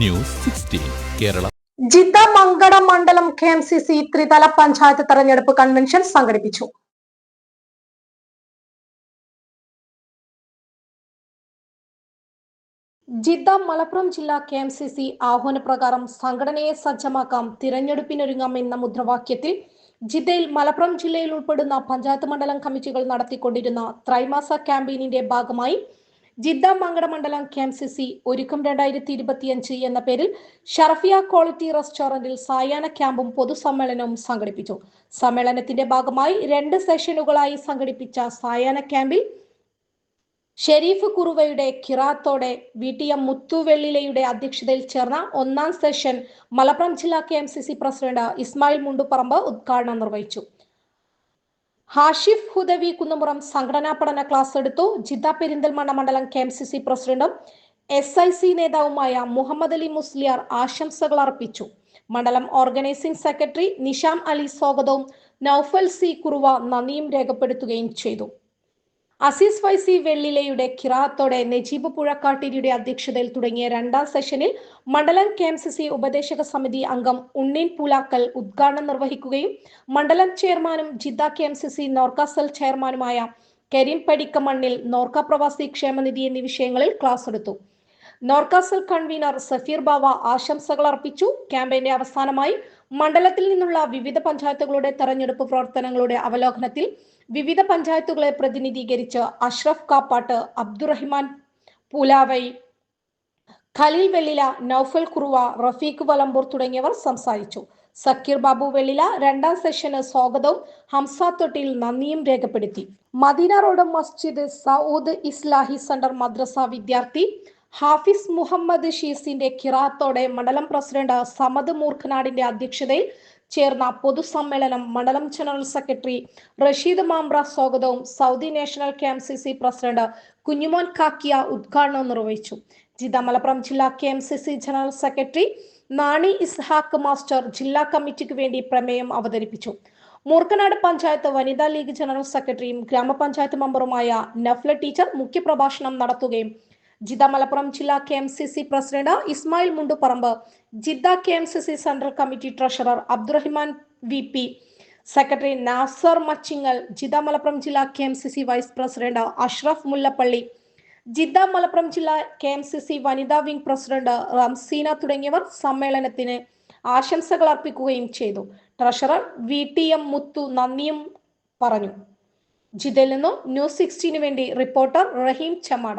News sixteen Kerala. Jeddah Mankada മണ്ഡലം K M C C ത്രിതല പഞ്ചായത്ത് തെരഞ്ഞെടുപ്പ് കൺവെൻഷൻ സംഘടിപ്പിച്ചു. ജിദ്ദ മലപ്പുറം ജില്ലാ കെ എം സി സി ആഹ്വാനപ്രകാരം സംഘടനയെ സജ്ജമാക്കാം തിരഞ്ഞെടുപ്പിനൊരുങ്ങാം എന്ന മുദ്രാവാക്യത്തിൽ ജിദ്ദയിൽ മലപ്പുറം ജില്ലയിൽ ഉൾപ്പെടുന്ന പഞ്ചായത്ത് മണ്ഡലം കമ്മിറ്റികൾ നടത്തിക്കൊണ്ടിരുന്ന ത്രൈമാസ ക്യാമ്പയിനിന്റെ ഭാഗമായി ജിദ്ദ മങ്കട മണ്ഡലം കെ എം സി സി ഒരുക്കം രണ്ടായിരത്തി ഇരുപത്തിയഞ്ച് എന്ന പേരിൽ ഷർഫിയ ക്വാളിറ്റി റെസ്റ്റോറന്റിൽ സായാഹ്ന ക്യാമ്പും പൊതുസമ്മേളനവും സംഘടിപ്പിച്ചു. സമ്മേളനത്തിന്റെ ഭാഗമായി രണ്ട് സെഷനുകളായി സംഘടിപ്പിച്ച സായാഹ്ന ക്യാമ്പിൽ ഷെരീഫ് കുറുവയുടെ കിറാത്തോടെ വി ടി എം മുത്തുവെള്ളിലയുടെ അധ്യക്ഷതയിൽ ചേർന്ന ഒന്നാം സെഷൻ മലപ്പുറം ജില്ലാ കെ പ്രസിഡന്റ് ഇസ്മായിൽ മുണ്ടുപറമ്പ് ഉദ്ഘാടനം നിർവഹിച്ചു. ഹാഷിഫ് ഹുദവി കുന്നമുറം സംഘടനാ പഠന ക്ലാസ് എടുത്തു. ജിദ്ദ പെരിന്തൽമണ്ണ മണ്ഡലം കെ എം സി സി പ്രസിഡന്റും എസ് ഐ സി നേതാവുമായ മുഹമ്മദ് അലി മുസ്ലിയാർ ആശംസകൾ അർപ്പിച്ചു. മണ്ഡലം ഓർഗനൈസിംഗ് സെക്രട്ടറി നിഷാം അലി സ്വാഗതവും നൌഫൽ സി കുറുവ നന്ദിയും രേഖപ്പെടുത്തുകയും ചെയ്തു. അസീസ് ഫൈസി വെള്ളിലയുടെ കിറാത്തോടെ നജീബ് പുഴക്കാട്ടിരിയുടെ അധ്യക്ഷതയിൽ തുടങ്ങിയ രണ്ടാം സെഷനിൽ മണ്ഡലം കെ എം സി സി ഉപദേശക സമിതി അംഗം ഉണ്ണീൻ പൂലാക്കൽ ഉദ്ഘാടനം നിർവഹിക്കുകയും മണ്ഡലം ചെയർമാനും Jeddah K M C C നോർക്കാസൽ ചെയർമാനുമായ കരീം പടിക്കമണ്ണിൽ നോർക്ക പ്രവാസി ക്ഷേമനിധി എന്നീ വിഷയങ്ങളിൽ ക്ലാസ് എടുത്തു. നോർക്കാസൽ കൺവീനർ സഫീർ ബാവ ആശംസകൾ അർപ്പിച്ചു. ക്യാമ്പയിന്റെ അവസാനമായി മണ്ഡലത്തിൽ നിന്നുള്ള വിവിധ പഞ്ചായത്തുകളുടെ തെരഞ്ഞെടുപ്പ് പ്രവർത്തനങ്ങളുടെ അവലോകനത്തിൽ വിവിധ പഞ്ചായത്തുകളെ പ്രതിനിധീകരിച്ച് അഷ്റഫ് കാപ്പാട്ട് അബ്ദുറഹിമാൻ പൂലാവൈ ഖലീൽ വെള്ളില നൌഫൽ കുറുവ റഫീഖ് വലമ്പൂർ തുടങ്ങിയവർ സംസാരിച്ചു. സക്കീർ ബാബു വെള്ളില രണ്ടാം സെഷന് സ്വാഗതവും ഹംസ തൊട്ടിയിൽ നന്ദിയും രേഖപ്പെടുത്തി. മദീന റോഡ് മസ്ജിദ് സൗദ് ഇസ്ലാഹി സെന്റർ മദ്രസ വിദ്യാർത്ഥി ഹാഫിസ് മുഹമ്മദ് ഷീസിന്റെ കിറാത്തോടെ മണ്ഡലം പ്രസിഡന്റ് സമദ് മൂർഖനാടിന്റെ അധ്യക്ഷതയിൽ ചേർന്ന പൊതുസമ്മേളനം മണ്ഡലം ജനറൽ സെക്രട്ടറി റഷീദ് മാമ്പ്ര സ്വാഗതവും Saudi national K M C C president Kunhumon Kakkiya ഉദ്ഘാടനം നിർവഹിച്ചു. ജില്ലാ മലപ്പുറം ജില്ലാ K M C C general secretary Nani Ishaq master ജില്ലാ കമ്മിറ്റിക്ക് വേണ്ടി പ്രമേയം അവതരിപ്പിച്ചു. മൂർക്കനാട് പഞ്ചായത്ത് വനിതാ ലീഗ് ജനറൽ സെക്രട്ടറിയും ഗ്രാമപഞ്ചായത്ത് മെമ്പറുമായ നഫ്ല ടീച്ചർ മുഖ്യപ്രഭാഷണം നടത്തുകയും ജിദ്ദ മലപ്പുറം ജില്ലാ K M C C president Ismail Mundupparamba Jeddah K M C C central committee treasurer Abdurahiman V P secretary Nasar Machingal Jeddah Malappuram ജില്ലാ K M C C vice president Ashraf Mullappally Jeddah Malappuram ജില്ലാ K M C C വനിതാ wing president Ramseena തുടങ്ങിയവർ സമ്മേളനത്തിന് ആശംസകൾ അർപ്പിക്കുകയും ചെയ്തു. Treasurer V T M Muthu നന്ദിയും പറഞ്ഞു. ജിദ്ദയിൽ നിന്നും ന്യൂസ് സിക്സ്റ്റീന് വേണ്ടി റിപ്പോർട്ടർ റഹീം ചമാട